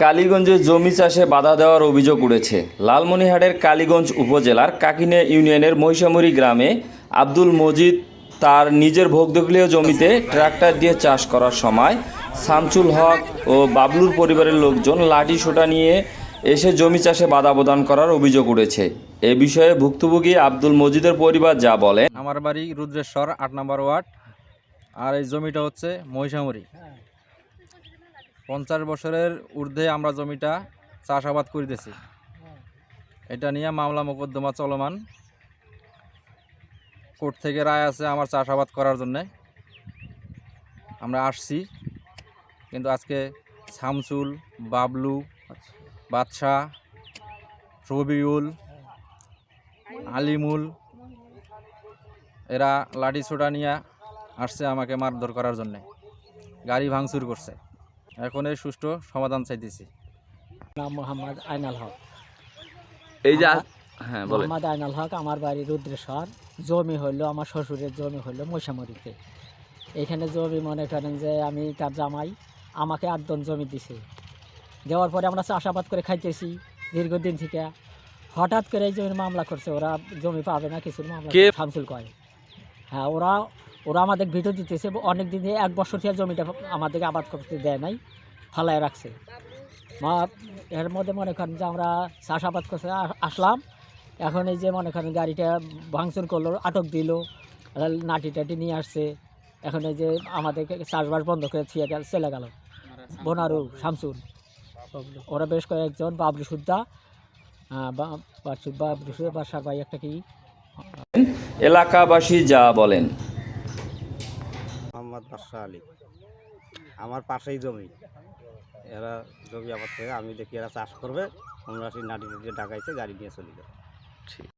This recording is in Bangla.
কালীগঞ্জে জমি চাষে বাধা দেওয়ার অভিযোগ উঠেছে। লালমনিহাটের কালীগঞ্জ উপজেলার কাকিনে ইউনিয়নের মহিষামুড়ি গ্রামে আব্দুল মজিদ তার নিজের ভোগদখলীয় জমিতে ট্রাক্টর দিয়ে চাষ করার সময় শামসুল হক ও বাবলুর পরিবারের লোকজন লাঠি সোটা নিয়ে এসে জমি চাষে বাধা প্রদান করার অভিযোগ উঠেছে। এ বিষয়ে ভুক্তভোগী আব্দুল মজিদের পরিবার যা বলেন। আমার বাড়ি রুদ্রেশ্বর, আট নম্বর ওয়ার্ড। আর এই জমিটা হচ্ছে মহিষামুড়ি। পঞ্চাশ বছরের ঊর্ধ্বে আমরা জমিটা চাষাবাদ করিতেছি। এটা নিয়ে মামলা মোকদ্দমা চলমান। কোর্ট থেকে রায় আছে আমার চাষাবাদ করার জন্যে। আমরা আসছি, কিন্তু আজকে শামসুল, বাবলু, বাদশাহ, রবিউল, আলিমুল, এরা লাঠি ছোটা নিয়ে আসছে আমাকে মারধর করার জন্য। গাড়ি ভাঙচুর করছে। এখন এর সুষ্ঠু সমাধান চাইতেছি। নাম মোহাম্মদ আইনাল হক। এই যে হ্যাঁ বলেন। মোহাম্মদ আইনাল হক আমার বাড়ি রুদ্রেশ্বর। জমি হইল আমার শ্বশুরের জমি হইল মৈশামরিতে এখানে জমি মনে করেন যে আমি তার জামাই আমাকে আটজন জমি দিছে। দেওয়ার পরে আমরা চাষাবাদ করে খাইতেছি দীর্ঘদিন থেকে। হঠাৎ করে এই জমির মামলা করছে ওরা জমি পাবে না কিছু মামলা কে? করে। হ্যাঁ ওরা ওরা আমাদের ভিডিও দিতেছে, অনেক দিন এক বছর থেকে জমিটা আমাদেরকে আবাদ করতে দেয় নাই, ফালায় রাখছে। মা, এর মধ্যে মনে করেন যে আমরা চাষাবাদ করতে আ- আসলাম, এখন এই যে মনে করেন গাড়িটা ভাঙচুর করল, আটক দিল নাটি টাটি নিয়ে আসছে, এখন এই যে আমাদেরকে চাষবাস বন্ধ করে থিয়ে গেল, চলে গেল। বোনারু শামসুন ওরা বেশ কয়েকজন, বাবলু সুদ্দা বাবলু সুদ্দা বাসার ভাই একটা কি? এলাকাবাসী যা বলেন। মোহাম্মদ বাদশাহ আলী। আমার পাশেই জমি। এরা জমি আমার থেকে, আমি দেখি এরা চাষ করবে আমরা সেই নাটি দিয়ে ডাকাইছে গাড়ি নিয়ে চলে যায়